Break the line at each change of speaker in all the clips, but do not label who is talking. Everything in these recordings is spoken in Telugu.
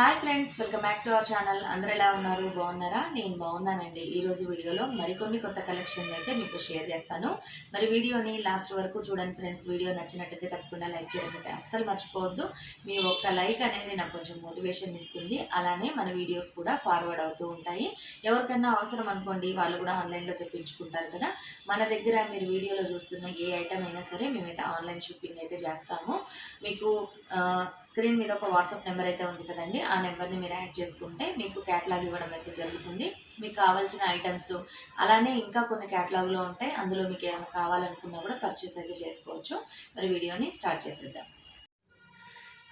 Hi friends welcome back to our channel. అందరూ ఎలా ఉన్నారు? బాగున్నారా? నేను బాగున్నానండి. ఈరోజు వీడియోలో మరికొన్ని కొత్త కలెక్షన్ అయితే మీకు షేర్ చేస్తాను. మరి వీడియోని లాస్ట్ వరకు చూడండి ఫ్రెండ్స్. వీడియో నచ్చినట్టయితే తప్పకుండా లైక్ చేయడం అయితే అస్సలు మర్చిపోవద్దు. మీ ఒక్క లైక్ అనేది నాకు కొంచెం మోటివేషన్ ఇస్తుంది. అలానే మన వీడియోస్ కూడా ఫార్వర్డ్ అవుతూ ఉంటాయి. ఎవరికైనా అవసరం అనుకోండి వాళ్ళు కూడా ఆన్లైన్లో తెప్పించుకుంటారు కదా. మన దగ్గర మీరు వీడియోలో చూస్తున్న ఏ ఐటమ్ అయినా సరే మేమైతే ఆన్లైన్ షాపింగ్ అయితే చేస్తాము. మీకు స్క్రీన్ మీద ఒక వాట్సాప్ నెంబర్ అయితే ఉంది కదండి. ఆ నెంబర్ని మీరు యాడ్ చేసుకుంటే మీకు క్యాటలాగ్ ఇవ్వడం అయితే జరుగుతుంది. మీకు కావాల్సిన ఐటమ్స్ అలానే ఇంకా కొన్ని క్యాటలాగ్లో ఉంటాయి. అందులో మీకు ఏమైనా కావాలనుకున్నా కూడా పర్చేస్ అయితే చేసుకోవచ్చు. మరి వీడియోని స్టార్ట్ చేసేద్దాం.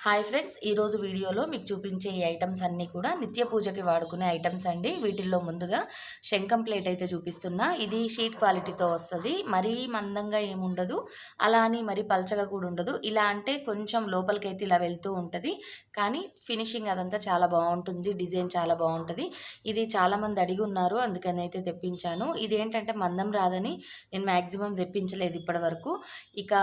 హాయ్ ఫ్రెండ్స్ ఈరోజు వీడియోలో మీకు చూపించే ఈ ఐటమ్స్ అన్నీ కూడా నిత్య పూజకి వాడుకునే ఐటమ్స్ అండి. వీటిల్లో ముందుగా శంఖం ప్లేట్ అయితే చూపిస్తున్నా. ఇది షీట్ క్వాలిటీతో వస్తుంది. మరీ మందంగా ఏముండదు. అలా అని మరీ పల్చగా కూడా ఉండదు. ఇలా అంటే కొంచెం లోపలికైతే ఇలా వెళ్తూ ఉంటుంది. కానీ ఫినిషింగ్ అదంతా చాలా బాగుంటుంది. డిజైన్ చాలా బాగుంటుంది. ఇది చాలామంది అడిగి ఉన్నారు. అందుకని అయితే తెప్పించాను. ఇది ఏంటంటే మందం రాదని నేను మ్యాక్సిమం తెప్పించలేదు ఇప్పటి వరకు ఇక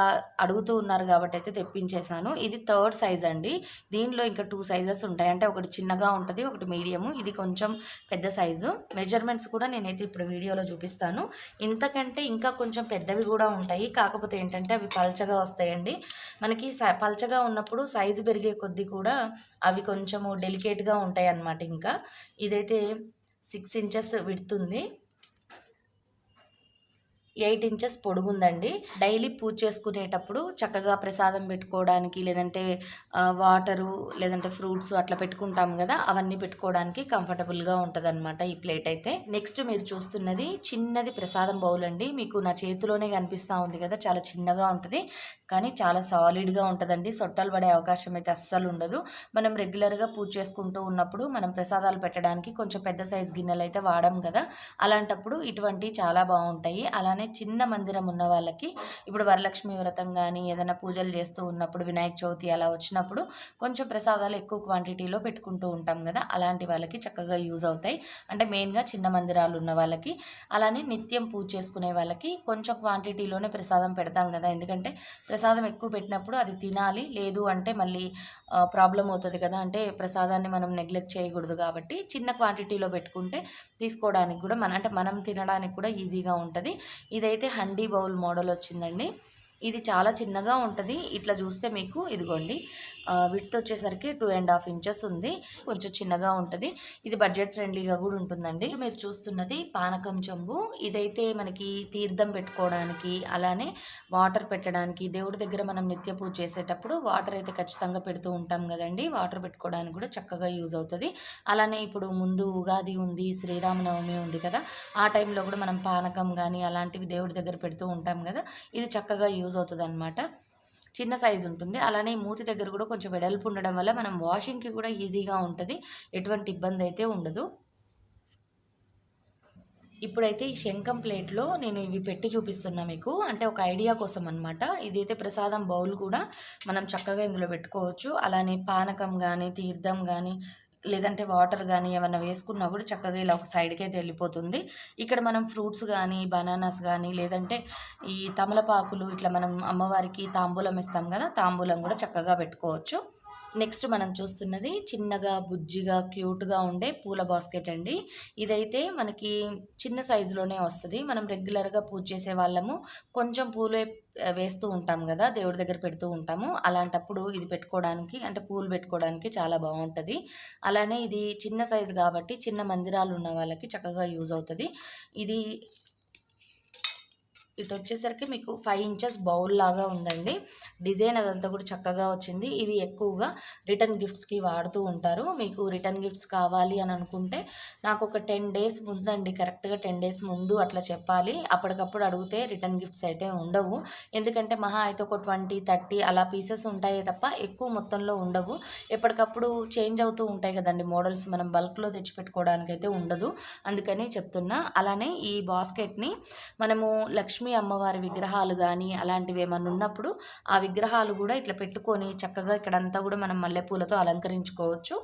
అడుగుతూ ఉన్నారు కాబట్టి అయితే తెప్పించేశాను. ఇది థర్డ్ సైజ్ అండి. దీనిలో ఇంకా టూ సైజెస్ ఉంటాయి. అంటే ఒకటి చిన్నగా ఉంటుంది ఒకటి మీడియము ఇది కొంచెం పెద్ద సైజు మెజర్మెంట్స్ కూడా నేనైతే ఇప్పుడు వీడియోలో చూపిస్తాను. ఇంతకంటే ఇంకా కొంచెం పెద్దవి కూడా ఉంటాయి. కాకపోతే ఏంటంటే అవి పల్చగా వస్తాయండి. మనకి స- పల్చగా ఉన్నప్పుడు సైజు పెరిగే కొద్దీ కూడా అవి కొంచెము డెలికేట్గా ఉంటాయి అన్నమాట ఇంకా. ఇదైతే సిక్స్ ఇంచెస్ విడుతుంది ఎయిట్ ఇంచెస్ పొడుగుందండి. డైలీ పూజ చేసుకునేటప్పుడు చక్కగా ప్రసాదం పెట్టుకోవడానికి లేదంటే వాటరు లేదంటే ఫ్రూట్స్ అట్లా పెట్టుకుంటాం కదా అవన్నీ పెట్టుకోవడానికి కంఫర్టబుల్గా ఉంటుంది అనమాట ఈ ప్లేట్ అయితే. నెక్స్ట్ మీరు చూస్తున్నది చిన్నది ప్రసాదం బౌల్ అండి మీకు నా చేతిలోనే కనిపిస్తూ ఉంది కదా చాలా చిన్నగా ఉంటుంది. కానీ చాలా సాలిడ్గా ఉంటుందండి. సొట్టాలు పడే అవకాశం అయితే అస్సలు ఉండదు. మనం రెగ్యులర్గా పూజ చేసుకుంటూ ఉన్నప్పుడు మనం ప్రసాదాలు పెట్టడానికి కొంచెం పెద్ద సైజ్ గిన్నెలు అయితే వాడాం కదా. అలాంటప్పుడు ఇటువంటి చాలా బాగుంటాయి. అలానే చిన్న మందిరం ఉన్న వాళ్ళకి ఇప్పుడు వరలక్ష్మి వ్రతం కానీ ఏదైనా పూజలు చేస్తూ ఉన్నప్పుడు వినాయక చవితి అలా వచ్చినప్పుడు కొంచెం ప్రసాదాలు ఎక్కువ క్వాంటిటీలో పెట్టుకుంటూ ఉంటాం కదా అలాంటి వాళ్ళకి చక్కగా యూజ్ అవుతాయి. అంటే మెయిన్గా చిన్న మందిరాలు ఉన్న వాళ్ళకి అలానే నిత్యం పూజ చేసుకునే వాళ్ళకి కొంచెం క్వాంటిటీలోనే ప్రసాదం పెడతాం కదా. ఎందుకంటే ప్రసాదం ఎక్కువ పెట్టినప్పుడు అది తినాలి లేదు అంటే మళ్ళీ ప్రాబ్లం అవుతుంది కదా. అంటే ప్రసాదాన్ని మనం నెగ్లెక్ట్ చేయకూడదు కాబట్టి చిన్న క్వాంటిటీలో పెట్టుకుంటే తీసుకోవడానికి కూడా మన అంటే మనం తినడానికి కూడా ఈజీగా ఉంటుంది. ఇదైతే హండీ బౌల్ మోడల్ వచ్చిందండి. ఇది చాలా చిన్నగా ఉంటుంది. ఇట్లా చూస్తే మీకు ఇదిగోండి. విడ్త్ వచ్చేసరికి టూ అండ్ హాఫ్ ఇంచెస్ ఉంది. కొంచెం చిన్నగా ఉంటుంది. ఇది బడ్జెట్ ఫ్రెండ్లీగా కూడా ఉంటుందండి. మీరు చూస్తున్నది పానకం చెంబు ఇదైతే మనకి తీర్థం పెట్టుకోవడానికి అలానే వాటర్ పెట్టడానికి దేవుడి దగ్గర మనం నిత్య పూజ చేసేటప్పుడు వాటర్ అయితే ఖచ్చితంగా పెడుతూ ఉంటాం కదండి. వాటర్ పెట్టుకోవడానికి కూడా చక్కగా యూజ్ అవుతుంది. అలానే ఇప్పుడు ముందు ఉగాది ఉంది శ్రీరామనవమి ఉంది కదా. ఆ టైంలో కూడా మనం పానకం కానీ అలాంటివి దేవుడి దగ్గర పెడుతూ ఉంటాం కదా. ఇది చక్కగా యూజ్ అవుతుంది అనమాట చిన్న సైజు ఉంటుంది. అలానే మూతి దగ్గర కూడా కొంచెం వెడల్పు ఉండడం వల్ల మనం వాషింగ్కి కూడా ఈజీగా ఉంటుంది. ఎటువంటి ఇబ్బంది అయితే ఉండదు. ఇప్పుడైతే ఈ శంఖం ప్లేట్లో నేను ఇవి పెట్టి చూపిస్తున్నా మీకు. అంటే ఒక ఐడియా కోసం అనమాట ఇదైతే ప్రసాదం బౌల్ కూడా మనం చక్కగా ఇందులో పెట్టుకోవచ్చు. అలానే పానకం కానీ తీర్థం కానీ లేదంటే వాటర్ కానీ ఏమన్నా వేసుకున్నా కూడా చక్కగా ఇలా ఒక సైడ్కి అయితే వెళ్ళిపోతుంది. ఇక్కడ మనం ఫ్రూట్స్ కానీ బనానాస్ కానీ లేదంటే ఈ తమలపాకులు ఇట్లా మనం అమ్మవారికి తాంబూలం ఇస్తాం కదా తాంబూలం కూడా చక్కగా పెట్టుకోవచ్చు. నెక్స్ట్ మనం చూస్తున్నది చిన్నగా బుజ్జిగా క్యూట్గా ఉండే పూల బాస్కెట్ అండి. ఇదైతే మనకి చిన్న సైజులోనే వస్తుంది. మనం రెగ్యులర్గా పూజ చేసే వాళ్ళము కొంచెం పూలే వేస్తూ ఉంటాం కదా దేవుడి దగ్గర పెడుతూ ఉంటాము. అలాంటప్పుడు ఇది పెట్టుకోవడానికి అంటే పూలు పెట్టుకోవడానికి చాలా బాగుంటుంది. అలానే ఇది చిన్న సైజు కాబట్టి చిన్న మందిరాలు ఉన్న వాళ్ళకి చక్కగా యూజ్ అవుతుంది. ఇది ఇటు వచ్చేసరికి మీకు ఫైవ్ ఇంచెస్ బౌల్ లాగా ఉందండి. డిజైన్ అదంతా కూడా చక్కగా వచ్చింది. ఇవి ఎక్కువగా రిటర్న్ గిఫ్ట్స్కి వాడుతూ ఉంటారు. మీకు రిటర్న్ గిఫ్ట్స్ కావాలి అని అనుకుంటే నాకు ఒక టెన్ డేస్ ముందండి కరెక్ట్గా టెన్ డేస్ ముందు అట్లా చెప్పాలి. అప్పటికప్పుడు అడిగితే రిటర్న్ గిఫ్ట్స్ అయితే ఉండవు. ఎందుకంటే మహా అయితే ఒక ట్వంటీ థర్టీ అలా పీసెస్ ఉంటాయి తప్ప ఎక్కువ మొత్తంలో ఉండవు. ఎప్పటికప్పుడు చేంజ్ అవుతూ ఉంటాయి కదండి. మోడల్స్ మనం బల్క్లో తెచ్చిపెట్టుకోవడానికి అయితే ఉండదు. అందుకని చెప్తున్నా. అలానే ఈ బాస్కెట్ని మనము లక్ష్మీ అమ్మవారి విగ్రహాలు కానీ అలాంటివి ఏమైనా ఉన్నప్పుడు ఆ విగ్రహాలు కూడా ఇట్లా పెట్టుకొని చక్కగా ఇక్కడంతా కూడా మనం మల్లెపూలతో అలంకరించుకోవచ్చు.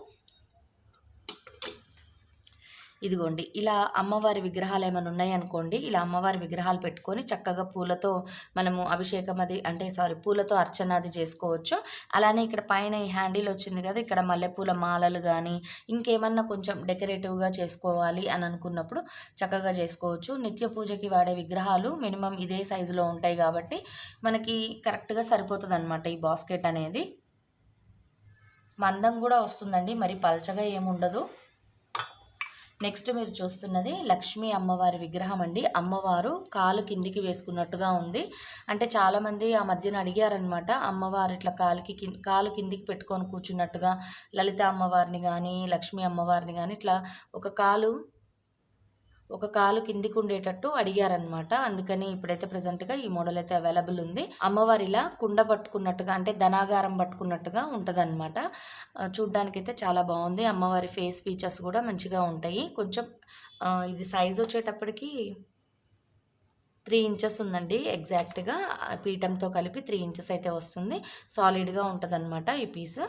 ఇదిగోండి ఇలా అమ్మవారి విగ్రహాలు ఏమైనా ఉన్నాయనుకోండి ఇలా అమ్మవారి విగ్రహాలు పెట్టుకొని చక్కగా పూలతో మనము అభిషేకం అది అంటే సారీ పూలతో అర్చన అది చేసుకోవచ్చు. అలానే ఇక్కడ పైన ఈ హ్యాండిల్ వచ్చింది కదా ఇక్కడ మల్లెపూల మాలలు కానీ ఇంకేమన్నా కొంచెం డెకరేటివ్గా చేసుకోవాలి అని అనుకున్నప్పుడు చక్కగా చేసుకోవచ్చు. నిత్య పూజకి వాడే విగ్రహాలు మినిమం ఇదే సైజులో ఉంటాయి కాబట్టి మనకి కరెక్ట్గా సరిపోతుంది అనమాట ఈ బాస్కెట్ అనేది. మందం కూడా వస్తుందండి మరి పల్చగా ఏముండదు. నెక్స్ట్ మీరు చూస్తున్నది లక్ష్మీ అమ్మవారి విగ్రహం అండి. అమ్మవారు కాలు కిందికి వేసుకున్నట్టుగా ఉంది. అంటే చాలామంది ఆ మధ్యన అడిగారనమాట అమ్మవారు ఇట్లా కాలుకి కింద కాలు కిందికి పెట్టుకొని కూర్చున్నట్టుగా లలిత అమ్మవారిని కానీ లక్ష్మీ అమ్మవారిని కానీ ఇట్లా ఒక కాలు ఒక కాలు కిందికి ఉండేటట్టు అడిగారనమాట అందుకని ఇప్పుడైతే ప్రజెంట్గా ఈ మోడల్ అయితే అవైలబుల్ ఉంది. అమ్మవారి ఇలా కుండ పట్టుకున్నట్టుగా అంటే ధనాగారం పట్టుకున్నట్టుగా ఉంటుందన్నమాట. చూడ్డానికి అయితే చాలా బాగుంది. అమ్మవారి ఫేస్ ఫీచర్స్ కూడా మంచిగా ఉంటాయి. కొంచెం ఇది సైజ్ వచ్చేటప్పటికి త్రీ ఇంచెస్ ఉందండి. ఎగ్జాక్ట్గా పీఠంతో కలిపి త్రీ ఇంచెస్ అయితే వస్తుంది. సాలిడ్గా ఉంటుందన్నమాట ఈ పీస్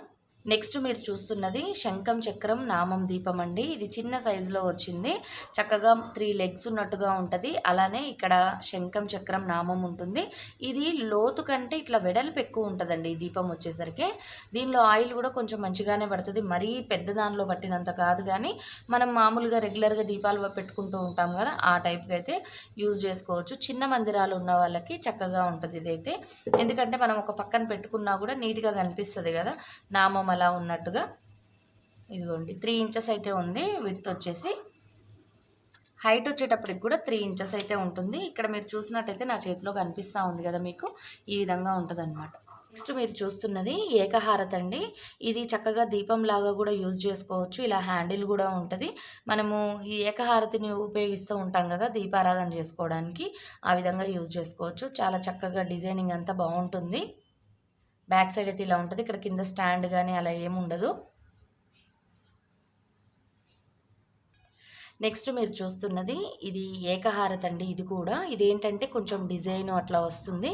నెక్స్ట్ మీరు చూస్తున్నది శంఖం చక్రం నామం దీపం అండి. ఇది చిన్న సైజులో వచ్చింది. చక్కగా త్రీ లెగ్స్ ఉన్నట్టుగా ఉంటుంది. అలానే ఇక్కడ శంఖం చక్రం నామం ఉంటుంది. ఇది లోతు కంటే ఇట్లా వెడల్పు ఎక్కువ ఉంటుందండి ఈ దీపం వచ్చేసరికి. దీనిలో ఆయిల్ కూడా కొంచెం మంచిగానే పడుతుంది. మరీ పెద్ద దానిలో పట్టినంత కాదు కానీ మనం మామూలుగా రెగ్యులర్గా దీపాలు పెట్టుకుంటూ ఉంటాం కదా ఆ టైప్కి అయితే యూజ్ చేసుకోవచ్చు. చిన్న మందిరాలు ఉన్న వాళ్ళకి చక్కగా ఉంటుంది ఇదైతే. ఎందుకంటే మనం ఒక పక్కన పెట్టుకున్నా కూడా నీట్గా కనిపిస్తుంది కదా నామం అలా ఉన్నట్టుగా ఇదిగోండి త్రీ ఇంచెస్ అయితే ఉంది. విడ్త్ వచ్చేసి హైట్ వచ్చేటప్పటికి కూడా త్రీ ఇంచెస్ అయితే ఉంటుంది. ఇక్కడ మీరు చూసినట్టయితే నా చేతిలో కనిపిస్తూ ఉంది కదా మీకు. ఈ విధంగా ఉంటుంది నెక్స్ట్ మీరు చూస్తున్నది ఏకహారత్ అండి. ఇది చక్కగా దీపం లాగా కూడా యూజ్ చేసుకోవచ్చు. ఇలా హ్యాండిల్ కూడా ఉంటుంది. మనము ఈ ఏకహారతిని ఉపయోగిస్తూ ఉంటాం కదా దీపారాధన చేసుకోవడానికి. ఆ విధంగా యూజ్ చేసుకోవచ్చు. చాలా చక్కగా డిజైనింగ్ అంతా బాగుంటుంది. బ్యాక్ సైడ్ అయితే ఇలా ఉంటుంది. ఇక్కడ కింద స్టాండ్ కానీ అలా ఏమి ఉండదు. నెక్స్ట్ మీరు చూస్తున్నది ఇది ఏకహారత అండి ఇది కూడా. ఇదేంటంటే కొంచెం డిజైన్ అట్లా వస్తుంది.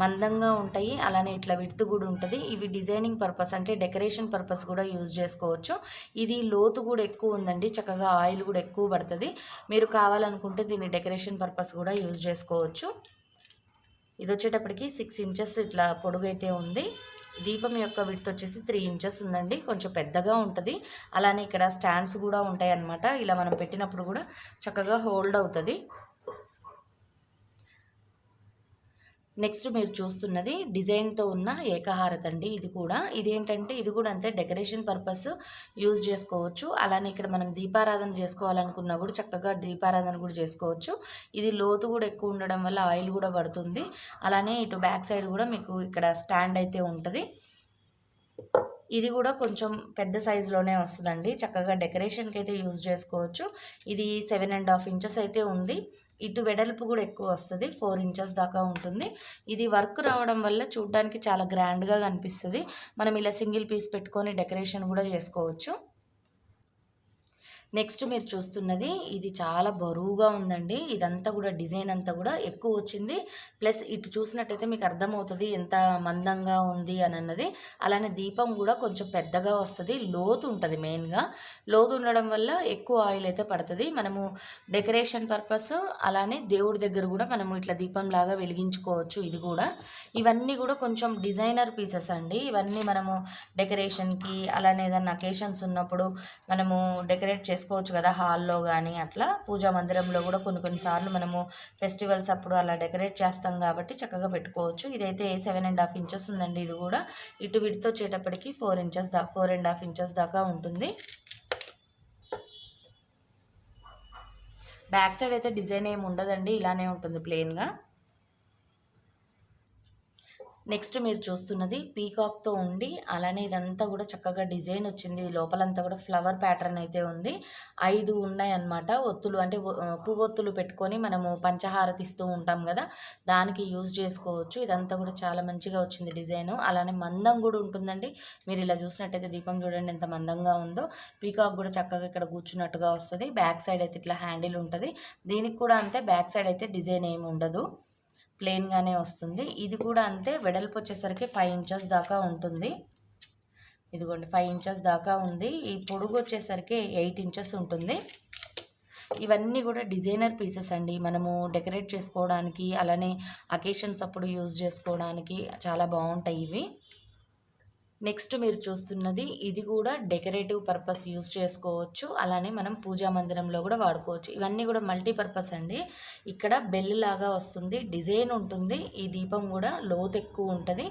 మందంగా ఉంటాయి. అలానే ఇట్లా విడుతు కూడా ఉంటుంది. ఇవి డిజైనింగ్ పర్పస్ అంటే డెకరేషన్ పర్పస్ కూడా యూజ్ చేసుకోవచ్చు. ఇది లోతు కూడా ఎక్కువ ఉందండి. చక్కగా ఆయిల్ కూడా ఎక్కువ పడుతుంది. మీరు కావాలనుకుంటే దీన్ని డెకరేషన్ పర్పస్ కూడా యూజ్ చేసుకోవచ్చు. ఇది వచ్చేటప్పటికి సిక్స్ ఇంచెస్ ఇట్లా పొడుగైతే ఉంది. దీపం యొక్క విడత వచ్చేసి త్రీ ఇంచెస్ ఉందండి. కొంచెం పెద్దగా ఉంటుంది. అలానే ఇక్కడ స్టాండ్స్ కూడా ఉంటాయి అన్నమాట ఇలా మనం పెట్టినప్పుడు కూడా చక్కగా హోల్డ్ అవుతుంది. నెక్స్ట్ మీరు చూస్తున్నది డిజైన్తో ఉన్న ఏకహారత అండి. ఇది కూడా ఇదేంటంటే ఇది కూడా అంతే డెకరేషన్ పర్పస్ యూజ్ చేసుకోవచ్చు. అలానే ఇక్కడ మనం దీపారాధన చేసుకోవాలనుకున్నా కూడా చక్కగా దీపారాధన కూడా చేసుకోవచ్చు. ఇది లోతు కూడా ఎక్కువ ఉండడం వల్ల ఆయిల్ కూడా పడుతుంది. అలానే ఇటు బ్యాక్ సైడ్ కూడా మీకు ఇక్కడ స్టాండ్ అయితే ఉంటుంది. ఇది కూడా కొంచెం పెద్ద సైజులోనే వస్తుందండి. చక్కగా డెకరేషన్కి అయితే యూజ్ చేసుకోవచ్చు. ఇది సెవెన్ అండ్ హాఫ్ ఇంచెస్ అయితే ఉంది. ఇటు వెడల్పు కూడా ఎక్కువ వస్తుంది. ఫోర్ ఇంచెస్ దాకా ఉంటుంది. ఇది వర్క్ రావడం వల్ల చూడడానికి చాలా గ్రాండ్గా కనిపిస్తుంది. మనం ఇలా సింగిల్ పీస్ పెట్టుకొని డెకరేషన్ కూడా చేసుకోవచ్చు. నెక్స్ట్ మీరు చూస్తున్నది ఇది చాలా బరువుగా ఉందండి. ఇదంతా కూడా డిజైన్ అంతా కూడా ఎక్కువ వచ్చింది. ప్లస్ ఇటు చూసినట్టయితే మీకు అర్థమవుతుంది ఎంత మందంగా ఉంది అని అన్నది అలానే దీపం కూడా కొంచెం పెద్దగా వస్తుంది లోతు ఉంటుంది మెయిన్గా. లోతు ఉండడం వల్ల ఎక్కువ ఆయిల్ అయితే పడుతుంది. మనము డెకరేషన్ పర్పస్ అలానే దేవుడి దగ్గర కూడా మనము ఇట్లా దీపం లాగా వెలిగించుకోవచ్చు ఇది కూడా. ఇవన్నీ కూడా కొంచెం డిజైనర్ పీసెస్ అండి. ఇవన్నీ మనము డెకరేషన్కి అలానే ఏదన్నా అకేషన్స్ ఉన్నప్పుడు మనము డెకరేట్ చేసుకోవచ్చు కదా హాల్లో కానీ అట్లా. పూజా మందిరంలో కూడా కొన్ని కొన్నిసార్లు మనము ఫెస్టివల్స్ అప్పుడు అలా డెకరేట్ చేస్తాం కాబట్టి చక్కగా పెట్టుకోవచ్చు. ఇదైతే సెవెన్ అండ్ హాఫ్ ఇంచెస్ ఉందండి ఇది కూడా. ఇటు విడితో వచ్చేటప్పటికి ఫోర్ ఇంచెస్ దాకా ఫోర్ అండ్ హాఫ్ ఇంచెస్ దాకా ఉంటుంది. బ్యాక్ సైడ్ అయితే డిజైన్ ఏమి ఉండదండి ఇలానే ఉంటుంది ప్లెయిన్గా. నెక్స్ట్ మీరు చూస్తున్నది పీకాక్తో ఉండి అలానే ఇదంతా కూడా చక్కగా డిజైన్ వచ్చింది. లోపలంతా కూడా ఫ్లవర్ ప్యాటర్న్ అయితే ఉంది. ఐదు ఉన్నాయన్నమాట. ఒత్తులు అంటే పువ్వొత్తులు పెట్టుకొని మనము పంచహారతిస్తూ ఉంటాం కదా దానికి యూజ్ చేసుకోవచ్చు. ఇదంతా కూడా చాలా మంచిగా వచ్చింది డిజైన్. అలానే మందం కూడా ఉంటుందండి. మీరు ఇలా చూసినట్టయితే దీపం చూడండి ఎంత మందంగా ఉందో. పీకాక్ కూడా చక్కగా ఇక్కడ కూర్చున్నట్టుగా వస్తుంది. బ్యాక్ సైడ్ అయితే ఇట్లా హ్యాండిల్ ఉంటుంది. దీనికి కూడా అంతే బ్యాక్ సైడ్ అయితే డిజైన్ ఏమి ఉండదు. ప్లెయిన్గానే వస్తుంది. ఇది కూడా అంతే వెడల్పు వచ్చేసరికి ఫైవ్ ఇంచెస్ దాకా ఉంటుంది. ఇదిగోండి ఫైవ్ ఇంచెస్ దాకా ఉంది. ఈ పొడుగు వచ్చేసరికి ఎయిట్ ఇంచెస్ ఉంటుంది. ఇవన్నీ కూడా డిజైనర్ పీసెస్ అండి. మనము డెకరేట్ చేసుకోవడానికి అలానే అకేషన్స్ అప్పుడు యూజ్ చేసుకోవడానికి చాలా బాగుంటాయి ఇవి. నెక్స్ట్ మీరు చూస్తున్నది ఇది కూడా డెకరేటివ్ పర్పస్ యూజ్ చేసుకోవచ్చు. అలానే మనం పూజా మందిరంలో కూడా వాడుకోవచ్చు. ఇవన్నీ కూడా మల్టీపర్పస్ అండి. ఇక్కడ బెల్ లాగా వస్తుంది డిజైన్ ఉంటుంది ఈ దీపం కూడా లోత్ ఎక్కువ ఉంటుంది.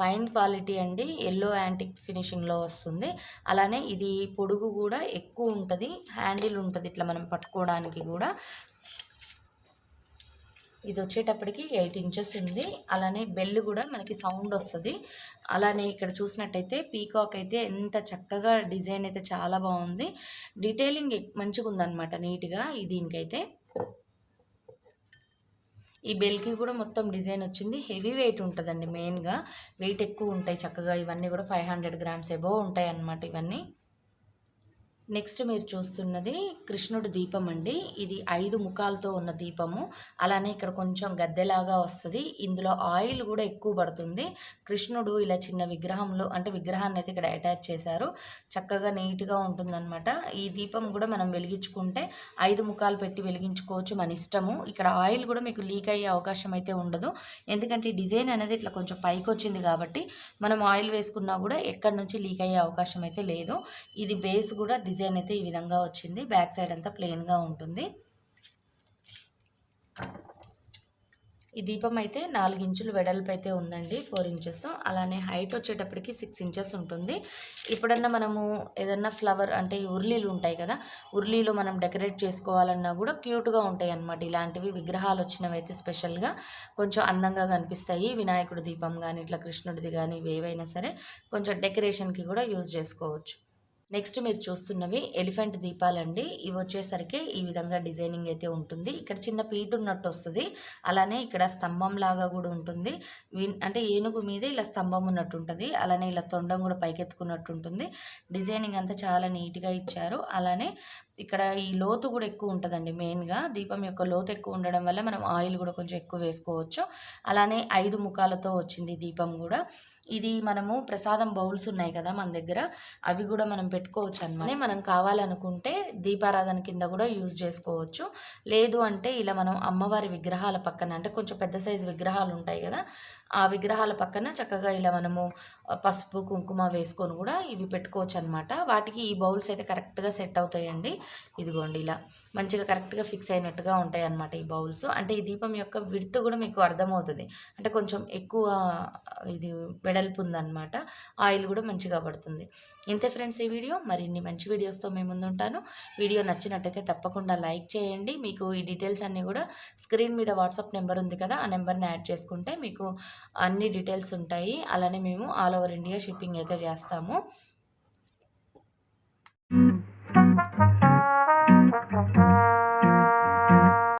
ఫైన్ క్వాలిటీ అండి ఎల్లో యాంటిక్ ఫినిషింగ్లో వస్తుంది. అలానే ఇది పొడుగు కూడా ఎక్కువ ఉంటుంది హ్యాండిల్ ఉంటుంది ఇట్లా మనం పట్టుకోవడానికి కూడా. ఇది వచ్చేటప్పటికి ఎయిట్ ఇంచెస్ ఉంది. అలానే బెల్ కూడా మనకి సౌండ్ వస్తుంది. అలానే ఇక్కడ చూసినట్టయితే పీకాక్ అయితే ఎంత చక్కగా డిజైన్ అయితే చాలా బాగుంది. డీటెయిలింగ్ మంచిగా ఉందన్నమాట నీట్గా ఈ దీనికైతే. ఈ బెల్కి కూడా మొత్తం డిజైన్ వచ్చింది. హెవీ వెయిట్ ఉంటుందండి మెయిన్గా. వెయిట్ ఎక్కువ ఉంటాయి చక్కగా. ఇవన్నీ కూడా ఫైవ్ హండ్రెడ్ గ్రామ్స్ ఎబో ఉంటాయి అన్నమాట ఇవన్నీ. నెక్స్ట్ మీరు చూస్తున్నది కృష్ణుడు దీపం అండి. ఇది ఐదు ముఖాలతో ఉన్న దీపము. అలానే ఇక్కడ కొంచెం గద్దెలాగా వస్తుంది. ఇందులో ఆయిల్ కూడా ఎక్కువ పడుతుంది. కృష్ణుడు ఇలా చిన్న విగ్రహంలో అంటే విగ్రహాన్ని అయితే ఇక్కడ అటాచ్ చేశారు. చక్కగా నీట్గా ఉంటుందన్నమాట. ఈ దీపం కూడా మనం వెలిగించుకుంటే ఐదు ముఖాలు పెట్టి వెలిగించుకోవచ్చు మన ఇష్టము. ఇక్కడ ఆయిల్ కూడా మీకు లీక్ అయ్యే అవకాశం అయితే ఉండదు. ఎందుకంటే ఈ డిజైన్ అనేది ఇట్లా కొంచెం పైకి వచ్చింది కాబట్టి మనం ఆయిల్ వేసుకున్నా కూడా ఎక్కడి నుంచి లీక్ అయ్యే అవకాశం అయితే లేదు. ఇది బేస్ కూడా డిజైన్ అయితే ఈ విధంగా వచ్చింది. బ్యాక్ సైడ్ అంతా ప్లెయిన్గా ఉంటుంది. ఈ దీపం అయితే నాలుగు ఇంచులు వెడల్పు అయితే ఉందండి ఫోర్ ఇంచెస్. అలానే హైట్ వచ్చేటప్పటికి సిక్స్ ఇంచెస్ ఉంటుంది. ఇప్పుడన్నా మనము ఏదన్నా ఫ్లవర్ అంటే ఉర్లీలు ఉంటాయి కదా ఉర్లీలో మనం డెకరేట్ చేసుకోవాలన్నా కూడా క్యూట్గా ఉంటాయి అన్నమాట. ఇలాంటివి విగ్రహాలు వచ్చినవి అయితే స్పెషల్గా కొంచెం అందంగా కనిపిస్తాయి. వినాయకుడి దీపం కానీ ఇట్లా కృష్ణుడిది కానీ ఏవైనా సరే కొంచెం డెకరేషన్కి కూడా యూజ్ చేసుకోవచ్చు. నెక్స్ట్ మీరు చూస్తున్నవి ఎలిఫెంట్ దీపాలండి. ఇవి వచ్చేసరికి ఈ విధంగా డిజైనింగ్ అయితే ఉంటుంది. ఇక్కడ చిన్న పీట్ ఉన్నట్టు వస్తుంది. అలానే ఇక్కడ స్తంభం లాగా కూడా ఉంటుంది. అంటే ఏనుగు మీద ఇలా స్తంభం ఉన్నట్టు ఉంటుంది. అలానే ఇలా తొండం కూడా పైకెత్తుకున్నట్టు ఉంటుంది. డిజైనింగ్ అంతా చాలా నీట్గా ఇచ్చారు. అలానే ఇక్కడ ఈ లోతు కూడా ఎక్కువ ఉంటుందండి మెయిన్గా. దీపం యొక్క లోతు ఎక్కువ ఉండడం వల్ల మనం ఆయిల్ కూడా కొంచెం ఎక్కువ వేసుకోవచ్చు. అలానే ఐదు ముఖాలతో వచ్చింది దీపం కూడా. ఇది మనము ప్రసాదం బౌల్స్ ఉన్నాయి కదా మన దగ్గర. అవి కూడా మనం పెట్టుకోవచ్చు అనమాట మనం కావాలనుకుంటే దీపారాధన కింద కూడా యూజ్ చేసుకోవచ్చు. లేదు అంటే ఇలా మనం అమ్మవారి విగ్రహాల పక్కన అంటే కొంచెం పెద్ద సైజు విగ్రహాలు ఉంటాయి కదా ఆ విగ్రహాల పక్కన చక్కగా ఇలా మనము పసుపు కుంకుమ వేసుకొని కూడా ఇవి పెట్టుకోవచ్చు అనమాట వాటికి ఈ బౌల్స్ అయితే కరెక్ట్గా సెట్ అవుతాయండి. ఇదిగోండి ఇలా మంచిగా కరెక్ట్గా ఫిక్స్ అయినట్టుగా ఉంటాయి అనమాట ఈ బౌల్స్. అంటే ఈ దీపం యొక్క విడుతు కూడా మీకు అర్థమవుతుంది. అంటే కొంచెం ఎక్కువ ఇది వెడల్పు ఉందన్నమాట ఆయిల్ కూడా మంచిగా పడుతుంది. ఇంతే ఫ్రెండ్స్ ఈ వీడియో. మరిన్ని మంచి వీడియోస్తో మేము ముందు ఉంటాను వీడియో నచ్చినట్టయితే తప్పకుండా లైక్ చేయండి. మీకు ఈ డీటెయిల్స్ అన్నీ కూడా స్క్రీన్ మీద వాట్సాప్ నెంబర్ ఉంది కదా ఆ నెంబర్ని యాడ్ చేసుకుంటే మీకు అన్ని డీటెయిల్స్ ఉంటాయి. అలానే మేము ఆల్ ఓవర్ ఇండియా షిప్పింగ్ అయితే చేస్తాము.